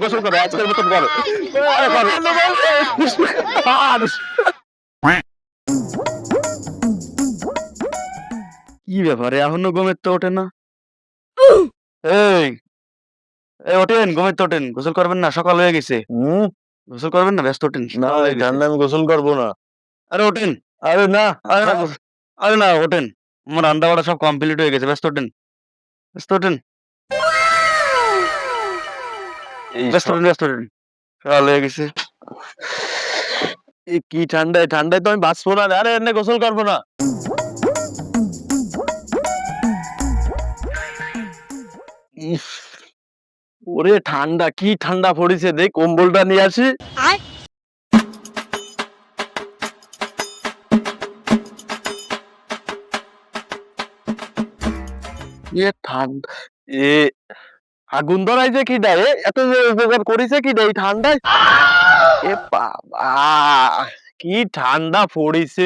গোসল করো আজকের মতন করো আরে করো। আর কি ব্যাপারে? এখনও ঘুমের তো ওঠে না। এই ওঠেন ঘুমের তো ওঠেন গোসল করবেন না সকাল হয়ে গেছে। গোসল করবেন না ব্যস্ত ওঠেন। না। ঠান্ডা আমি গোসল করব না। আরে ওঠেন। আরে না আরে না। গোসল- আরে না ওঠেন। আমার রান্না বাড়া সব কমপ্লিট হয়ে গেছে ব্যস্ত ওঠেন। ব্যস্ত ওঠেন। ব্যস্ত ওঠেন সকাল হয়ে গেছে। কি ঠান্ডায় ঠান্ডায় তো আমি বাঁচবো না আরে এনে গোসল করব না। ওরে ঠান্ডা কি ঠান্ডা পড়েছে। দেখ কম্বলটা নিয়ে আসি। এ ঠান্ডা এ আগুন ধরাই যে কি দেয়? এত যে উপকার করেছে কি দেয় ঠান্ডায়? এ বাবা কি ঠান্ডা পড়েছে।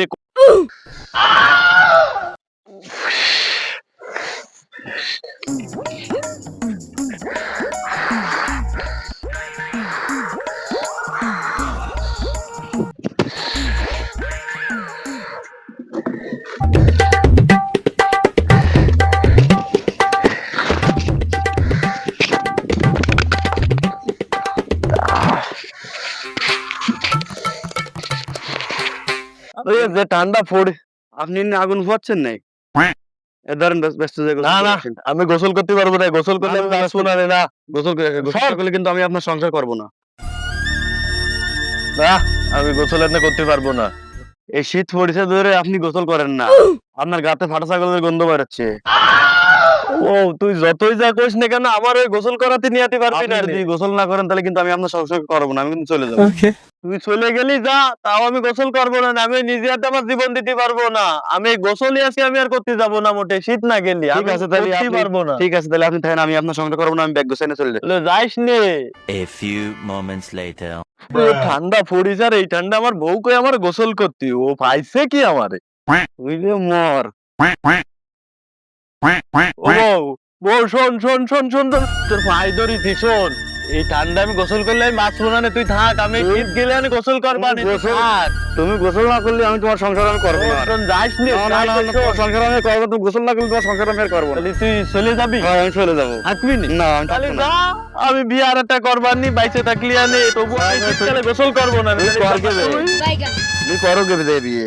এ যে ঠান্ডা আপনি আগুন ফুয়াচ্ছেন নাই ধরেন ব্যস্ত- ব্যস্ত না না আমি গোসল করতে পারব না গোসল করলে আমি না, না, না গোসল করে গোসল সব- করলে কিন্তু আমি আপনার সংসার করব না। না আমি গোসল এনে করতে পারব না। এই শীত পড়েছে ধরে আপনি গোসল করেন না। আপনার গাতে ফাটা ছাগলের গন্ধ বেরোচ্ছে। ও তুই যতই যা করিস না কেন আমার ওই গোসল করাতে নিয়ে যেতে পারবি না যদি গোসল না করেন তাহলে কিন্তু আমি আপনার সংসার করব না আমি কিন্তু চলে যাব। তুই চলে গেলি যা তাও আমি গোসল করব না আমি নিজে হাতে আমার জীবন দিতে পারব না। আমি গোসলই আজকে আমি আর করতে যাব না মোটে শীত না গেলি ঠিক আমি আছে তাহলে আপনি- পারব না। ঠিক আছে তাহলে আপনি থাকেন আমি আপনার সংসার করব না আমি ব্যাগ গোছাই নিয়ে চলে যাব যাইস নে। A few moments later. এ ঠান্ডা পড়িস আর এই ঠান্ডা আমার বউ কই আমার গোসল করতি ও পাইছে কি আমারে? বুঝলে মর। ও বউ বউ শোন শোন শোন তোর ভাই ধরিছি শোন এই ঠান্ডা আমি গোসল করলে আমি বাঁচবো না তুই থাক আমি শীত গেলে আমি গোসল করবা না, তুই গোসল- থাক। তুমি গোসল না করলে আমি তোমার সংসার আমি করব না যাইস নে, আমি করব তুমি গোসল না করলে তোমার সংসার আমি করব না তুই চলে যাবি হ্যাঁ, আমি চলে যাব থাকবি না আমি তাহলে না। আমি বিয়ে আর একটা করবার নি বাইসে থাকলি আনে তবু আমি গোসল করব না তুই কর বিয়ে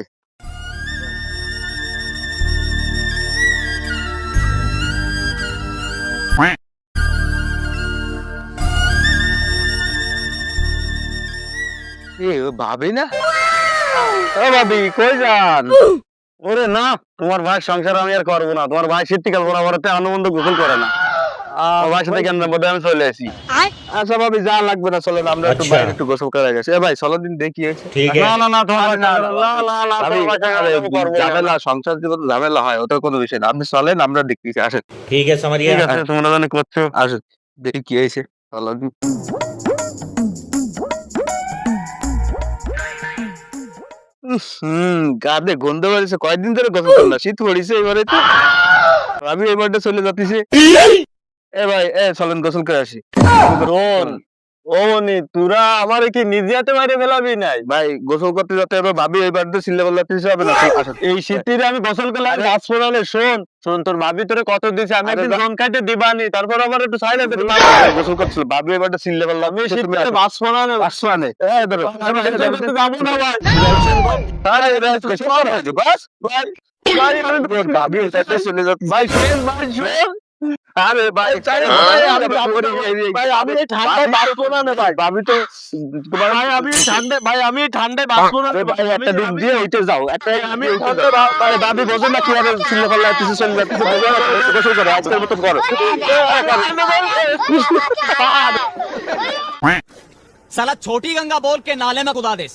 ভাবি না? ও ভাবি কই যান? ওরে না তোমার ভাই সংসার আমি আর করব না। তোমার ভাই আনন্দ গোসল করে না। ঝামেলা সংসার হয় ওটার কোনো বিষয় না। আপনি চলেন আমরা দেখি আসেন। ঠিক আছে আমার ঠিক আছে তোমরা জানে করছ। আসেন দেখি কি হয়েছে। চলো দিন। হুম গাদে গন্ধ বেরিয়েছে কয়েকদিন ধরে গোসল করলাম শীত পড়িছে এবারে তো। আমি এবারটা চলে যাচ্ছি। এ ভাই এ চলেন গোসল করে আসি। ও মনি তোরা আমার কি নিজে মারে ফেলাবি নাই? ভাই গোসল করতে যাতে এবার ভাবি এবার তো সিলে বললে কিছু হবে না এই শীতের আমি গোসল করলে গাছ পড়ালে শোন শোন তোর ভাবি তোরে কত দিছে আমি একদিন বা- খাইতে দিবানি তারপর আবার একটু সাইড হতে গোসল করছিল ভাবি এবার তো সিলে বললাম আমি শীতে বাস পড়ানো আসছো আনে এ ধরো আমি যাব না ভাই। আরে রে বাস। ভাই ভাই ভাবি চলে যাচ্ছে। ভাই শোন ভাই শোন আরে ভাই চাই ভাই, আমি ভাবি- ভাই, আমি এই ঠান্ডায় বাঁচবো না রে ভাই। ভাবি তো তোমার ভাই আমি এই ঠান্ডায় ভাই আমি এই ঠান্ডায় বাঁচবো না আরে রে ভাই ভাই। একটা দিক আমি- দিয়ে ওইটা যাও একটা আমি আমি ঠান্ডায় বা- ভাই ভাবি বোঝো না কিভাবে সিলে বললে কিছু চলে যাচ্ছে গোসল করো আজকের মতো করো साला छोटी गंगा बोल के नाले में कुदा दे